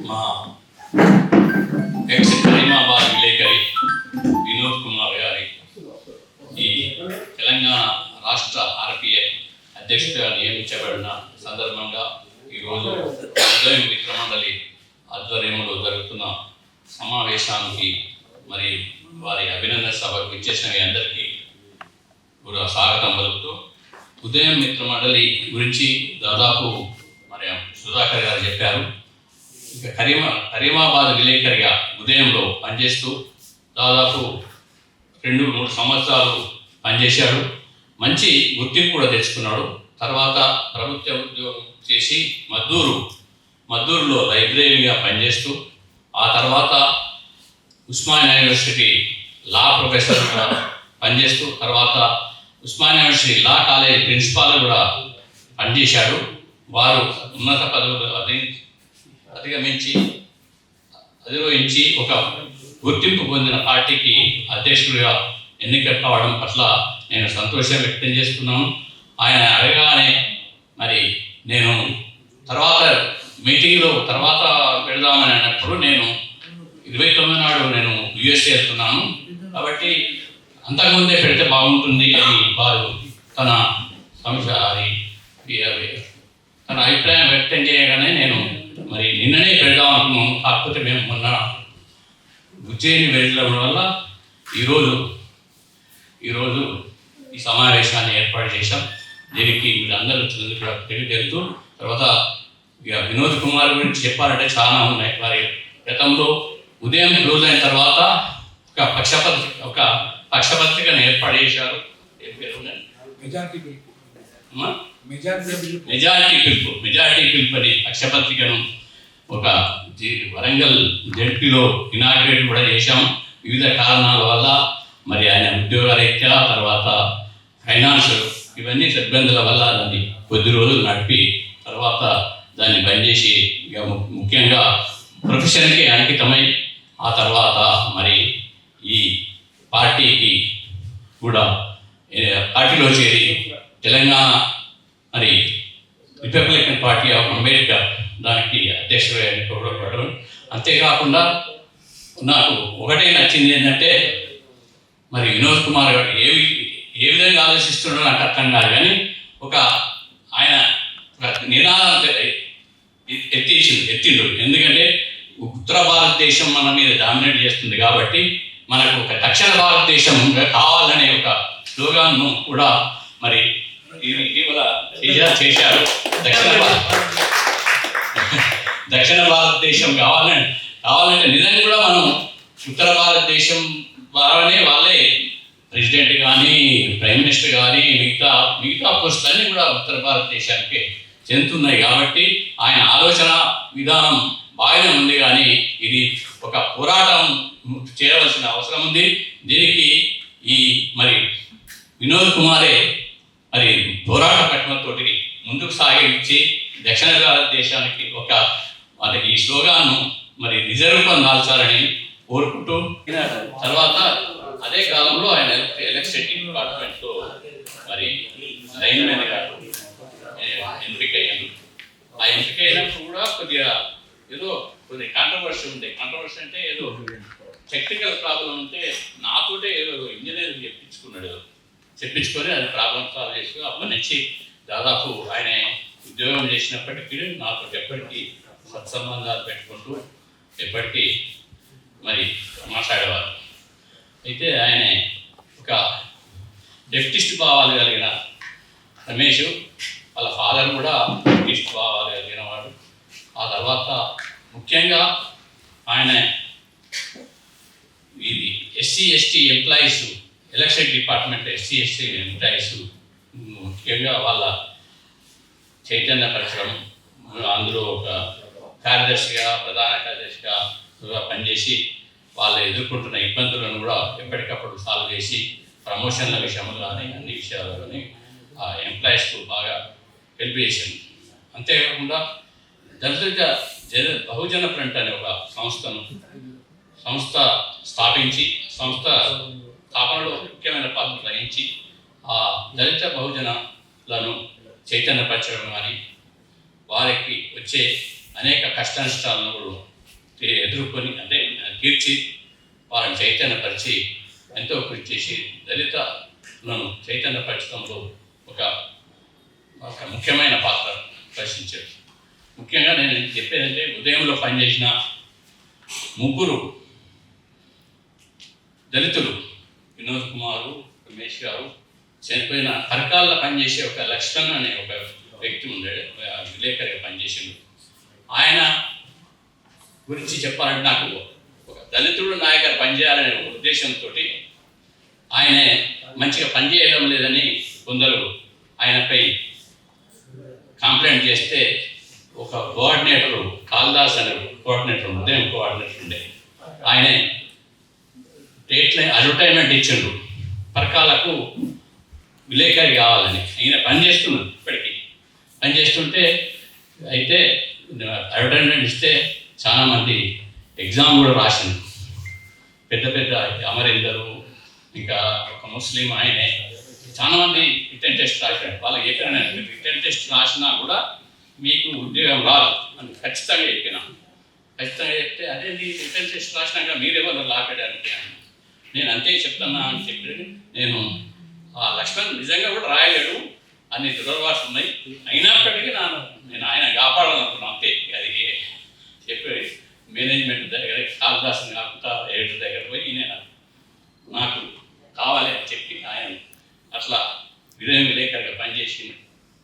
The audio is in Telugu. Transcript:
మా ఎక్స్ కరీమాబాద్ విలేకరి వినోద్ కుమార్ గారి ఈ తెలంగాణ రాష్ట్ర ఆర్పిఐ అధ్యక్షుడిగా నియమించబడిన సందర్భంగా ఈరోజు ఉదయం మిత్రమండలి ఆధ్వర్యంలో జరుగుతున్న సమావేశానికి మరి వారి అభినందన సభకు ఇచ్చేసిన మీ అందరికీ కూడా స్వాగతం పలుకుతూ ఉదయం మిత్రమండలి గురించి దాదాపు మరి సుధాకర్ గారు చెప్పారు. ఇంకా కరీమా కరీమాబాద్ విలేకరిగా ఉదయంలో పనిచేస్తూ దాదాపు రెండు మూడు సంవత్సరాలు పనిచేశాడు. మంచి గుర్తింపు కూడా తెచ్చుకున్నాడు. తర్వాత ప్రభుత్వ ఉద్యోగం చేసి మద్దూరు మద్దూరులో లైబ్రరీగా పనిచేస్తూ ఆ తర్వాత ఉస్మానియా యూనివర్సిటీ లా ప్రొఫెసర్గా పనిచేస్తూ తర్వాత Osmania university law college principal కూడా పనిచేశాడు. వారు ఉన్నత పదవులు అధి అధిగమించి అధిరోహించి ఒక గుర్తింపు పొందిన పార్టీకి అధ్యక్షుడిగా ఎన్నిక కావడం పట్ల నేను సంతోషం వ్యక్తం చేస్తున్నాను. ఆయన అడగానే మరి నేను తర్వాత మీటింగ్లో తర్వాత పెడదామని అన్నప్పుడు నేను ఇరవై తొమ్మిది నాడు నేను యుఎస్ఏ వెళ్తున్నాను. కాబట్టి అంతకుముందే పెడితే బాగుంటుంది అని వారు తన సంశ అది తన అభిప్రాయం వ్యక్తం చేయగానే నేను మరి నిన్ననే పెడదాం అనుకున్నాను కాకపోతే మేము మొన్న ఉజ్జయిని వెళ్ళడం వల్ల ఈరోజు ఈరోజు ఈ సమావేశాన్ని ఏర్పాటు చేశాం. దీనికి మీరందరూ అందరూ కూడా తెలియజేస్తూ తర్వాత ఇక వినోద్ కుమార్ గురించి చెప్పాలంటే చాలా ఉన్నాయి. వారి గతంలో ఉదయం క్లోజ్ అయిన తర్వాత ఒక పక్షపత్రిక ఒక పక్షపత్రికను ఏర్పాటు చేశారు? మెజారిటీ పిలుపు? మెజారిటీ పిలుపు. అని పక్షపత్రికను ఒక వరంగల్ జడ్పీలో ఇనాగ్రేట్ కూడా చేశాం. వివిధ కారణాల వల్ల మరి ఆయన ఉద్యోగరీత్యా తర్వాత ఫైనాన్స్ ఇవన్నీ ఇబ్బందుల వల్ల దాన్ని కొద్ది రోజులు నడిపి తర్వాత దాన్ని బంద్ చేసి ముఖ్యంగా ప్రొఫెషన్కి అంకితమై ఆ తర్వాత మరి ఈ పార్టీకి కూడా ఏ, పార్టీలో చేరి తెలంగాణ మరి రిపబ్లికన్ పార్టీ ఆఫ్ అమెరికా దానికి అధ్యక్షుడు ఎన్నుకోబడడం అంతేకాకుండా నాకు ఒకటే నచ్చింది ఏంటంటే మరి వినోద్ కుమార్ గారు ఏ ఏ విధంగా ఆలోచిస్తున్నాడో నాకు అర్థం కాదు కానీ ఒక ఆయన ఒక నినాదం తె- ఎత్తిండు. ఎందుకంటే ఉత్తర భారతదేశం మన మీద డామినేట్ చేస్తుంది కాబట్టి మనకు ఒక దక్షిణ భారతదేశం కావాలనే ఒక స్లోగాన్ను కూడా మరి చేశారు. దక్షిణ దక్షిణ భారతదేశం కావాలంటే కావాలంటే నిజంగా కూడా మనం ఉత్తర భారతదేశం ద్వారానే వాళ్ళే ప్రెసిడెంట్ కానీ ప్రైమ్ మినిస్టర్ కానీ మిగతా మిగతా పోస్టులన్నీ కూడా ఉత్తర భారతదేశానికి చెందుతున్నాయి కాబట్టి ఆయన ఆలోచన విధానం బాగానే ఉంది కానీ ఇది ఒక పోరాటం చేయవలసిన అవసరం ఉంది. దీనికి ఈ మరి వినోద్ కుమారే మరి పోరాట పట్టణంతోటి ముందుకు సాగించి దక్షిణ భారతదేశానికి ఒక వాళ్ళకి ఈ స్లోగాను మరి నిజరూపం దాల్చాలని కోరుకుంటూ తర్వాత అదే కాలంలో ఆయన ఎలక్ట్రిసిటీ డిపార్ట్మెంట్లో మరి లైన్ మ్యాన్గా ఎంపిక అయ్యాను ఆ ఎంపిక అయినప్పుడు కూడా కొద్దిగా ఏదో కొద్దిగా కాంట్రవర్సీ ఉండే. కాంట్రవర్సీ అంటే ఏదో టెక్నికల్ ప్రాబ్లం ఉంటే నాతోటే ఏదో ఇంజనీర్ చెప్పించుకున్నాడు. ఏదో చెప్పించుకొని అది ప్రాబ్లం సాల్వ్ చేసుకుని అప్పటి నుంచి దాదాపు ఆయన ఉద్యోగం చేసినప్పటికీ నాకు ఎప్పటికీ సత్సంబంధాలు పెట్టుకుంటూ ఎప్పటికీ మరి మాట్లాడేవారు. అయితే ఆయన ఒక డెఫ్టిస్ట్ భావాలు కలిగిన రమేష్ వాళ్ళ ఫాదర్ కూడా లెఫ్టిస్ట్ భావాలు కలిగిన వాడు. ఆ తర్వాత ముఖ్యంగా ఆయన ఇది SC ST employees election department SC ST employees ముఖ్యంగా వాళ్ళ చైతన్య పరిశ్రమ. అందులో ఒక కార్యదర్శిగా ప్రధాన కార్యదర్శిగా పనిచేసి వాళ్ళు ఎదుర్కొంటున్న ఇబ్బందులను కూడా ఎప్పటికప్పుడు సాల్వ్ చేసి ప్రమోషన్ల విషయంలో కానీ అన్ని విషయాలు కానీ ఆ ఎంప్లాయీస్కు బాగా హెల్ప్ చేసింది. అంతేకాకుండా దళిత జన బహుజన ఫ్రంట్ అనే ఒక సంస్థను సంస్థ స్థాపించి సంస్థ స్థాపనలో ముఖ్యమైన పాత్ర వహించి ఆ దళిత బహుజనలను చైతన్యపరచడం కానీ వారికి వచ్చే అనేక కష్ట నష్టాలను కూడా ఎదుర్కొని అంటే తీర్చి వారిని చైతన్యపరిచి ఎంతో కృషి చేసి దళితలను చైతన్యపరచడంలో ఒక ఒక ముఖ్యమైన పాత్ర పోషించారు. ముఖ్యంగా నేను చెప్పేదంటే ఉదయంలో పనిచేసిన ముగ్గురు దళితులు వినోద్ కుమారు రమేష్ గారు చనిపోయిన పరకాల్లో పనిచేసే ఒక లక్ష్మణ్ అనే ఒక వ్యక్తి ఉండాడు విలేకరిగా పనిచేసిండు. ఆయన గురించి చెప్పాలంటే నాకు ఒక దళితుడు నాయకుడు పనిచేయాలనే ఉద్దేశంతో ఆయనే మంచిగా పనిచేయడం లేదని కొందరు ఆయనపై కంప్లైంట్ చేస్తే ఒక కోఆర్డినేటర్ కాళిదాస్ అనే కోఆర్డినేటర్ ఉదయం కోఆర్డినేటర్ ఉండే. ఆయనే డేట్లే అడ్వర్టైజ్మెంట్ ఇచ్చిండు. పరకాలకు విలేకరి కావాలని. ఆయన పని చేస్తున్నాడు ఇప్పటికీ. పని చేస్తుంటే అయితే అడ్వర్టైజ్మెంట్ ఇస్తే చాలామంది ఎగ్జామ్ కూడా రాసింది పెద్ద పెద్ద అమరేందరు ఇంకా ఒక ముస్లిం ఆయనే చాలా మంది రిటర్న్ టెస్ట్ రాశాడు వాళ్ళకి చెప్పిన రిటర్న్ టెస్ట్ రాసినా కూడా మీకు ఉద్యోగం రాదు అని ఖచ్చితంగా చెప్పిన. ఖచ్చితంగా చెప్తే అదే నీ రిటర్న్ టెస్ట్ రాసినాక మీరే వాళ్ళు అని. నేను అంతే చెప్తున్నా అని చెప్పి నేను ఆ లక్ష్మణ్ నిజంగా కూడా రాయలేడు. అన్ని దురదవాసాలు ఉన్నాయి. అయినప్పటికీ నాను నేను ఆయన కాపాడాలనుకున్నాను. అంతే. అది చెప్పి మేనేజ్మెంట్ దగ్గర కాకుండా